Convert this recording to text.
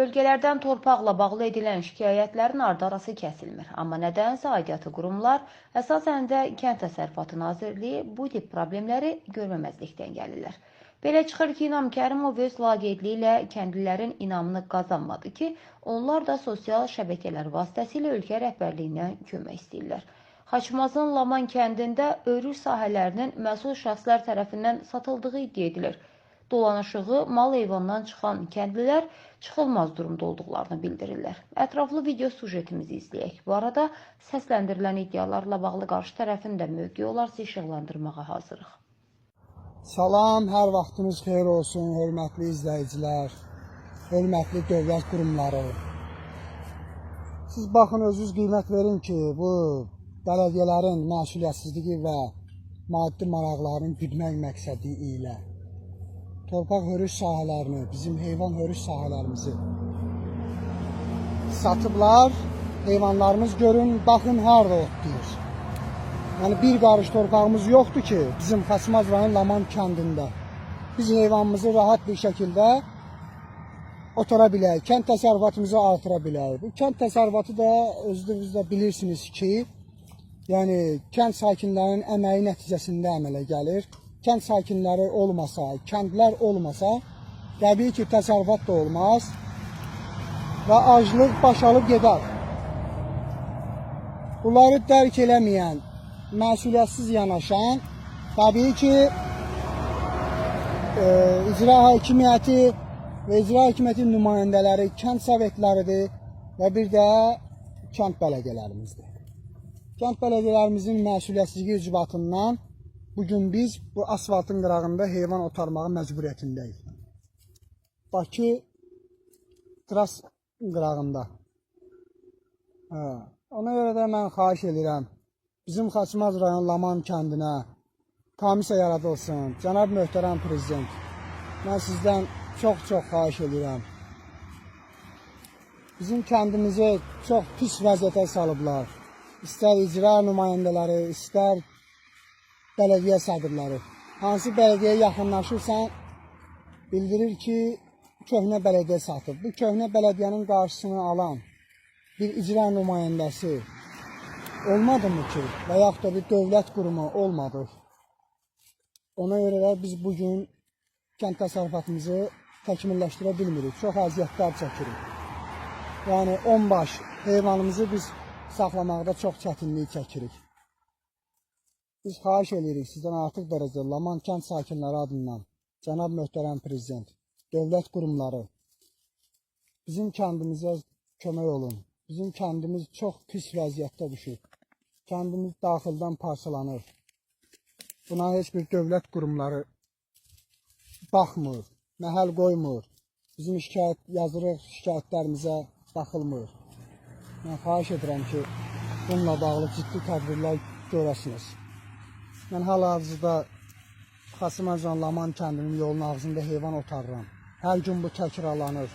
Bölgələrdən torpaqla bağlı edilən şikayətlərin ardı-arası kəsilmir. Amma nədənsə aidiyyatı qurumlar, əsasən də Kənd Təsərrüfatı Nazirliyi bu tip problemləri görməməzlikdən gəlirlər. Belə çıxır ki, İnam Kərimov öz laqeydliyi ilə kəndlilərin inamını qazanmadı ki, onlar da sosial şəbəkələr vasitəsilə ölkə rəhbərliyindən kömək istəyirlər. Xaçmazın Laman kəndində örüş sahələrinin məsul şəxslər tərəfindən satıldığı iddia edilir. Dolanışığı mal heyvandan çıxan kəndlilər çıxılmaz durumda olduqlarını bildirirlər. Ətraflı video sujetimizi izləyək. Bu arada səsləndirilən iddialarla bağlı qarşı tərəfin də mövqeyi olarsa işıqlandırmağa hazırıq. Salam, hər vaxtınız xeyir olsun, hörmətli izləyicilər, hörmətli dövlət qurumları. Siz baxın, özünüz qiymət verin ki, bu bələdiyyələrin məsuliyyətsizliyi və maddi maraqlarını güdmək məqsədi ilə torpaq hörüş sahələrini, bizim heyvan hörüş sahələrimizi satıblar. Heyvanlarımız görün, baxın harda otlayır. Yəni bir qarış torpağımız yoxdur ki, bizim Xaçmaz rayon Laman kəndində. Biz heyvanımızı rahat bir şəkildə otura bilək, kənd təsərrüfatımızı artıra bilək. Bu kənd təsərrüfatı da özünüz bilirsiniz ki, yəni kənd sakinlərinin əməyi nəticəsində əmələ gəlir. Kənd sakinləri olmasa, kəndlər olmasa, təbii ki, təsərrüfat da olmaz və aclıq baş alıb gedər. Bunları dərk eləməyən, məsuliyyətsiz yanaşan, təbii ki, e, icra hakimiyyəti və icra hakimiyyəti nümayəndələri, kənd sovetləridir və bir də kənd bələdiyyələrimizdir. Kənd bələdiyyələrimizin məsuliyyətsizliyi ucbatından bugün biz bu asfaltın qırağında heyvan otarmağa məcburiyyətindəyik. Bakı Tras qırağında. Hə. Ona görə də mən xahiş edirəm, bizim Xaçmaz rayon Laman kəndinə komissiya yaradılsın. Cənab möhtərəm prezident, mən sizdən çox-çox xahiş edirəm. Bizim kəndimizi çox pis vəziyyətə salıblar. İstər icra nümayəndələri, istər bələdiyyə sədrləri. Hansı bələdiyyəyə yaxınlaşırsan, bildirir ki, köhnə bələdiyyə satıb. Bu köhnə bələdiyyənin qarşısını alan bir icra nümayəndəsi olmadı mı ki, və da bir dövlət qurumu olmadı. Ona görə də biz bugün kənd təsərrüfatımızı təkmilləşdirə bilmirik. Çox əziyyətlər çəkirik. Yəni 10 baş heyvanımızı biz saxlamaqda çox çətinlik çəkirik. Biz xahiş edirik sizdən artıq dərəcədə Laman kənd sakinləri adından, cənab möhtərəm prezident, dövlət qurumları bizim kəndimizə kömək olun. Bizim kəndimiz çox pis vəziyyətdə düşüb. Kəndimiz daxildən parçalanır. Buna heç bir dövlət qurumları baxmır, məhəl qoymur. Bizim şikayət yazırıq, şikayətlərimizə baxılmır. Mən xahiş edirəm ki, bununla bağlı ciddi tədbirlər görəsiniz. Mən hal-hazırda Xasımacan Laman kəndinin yolun ağzında heyvan otarıram. Hər gün bu təkrarlanır.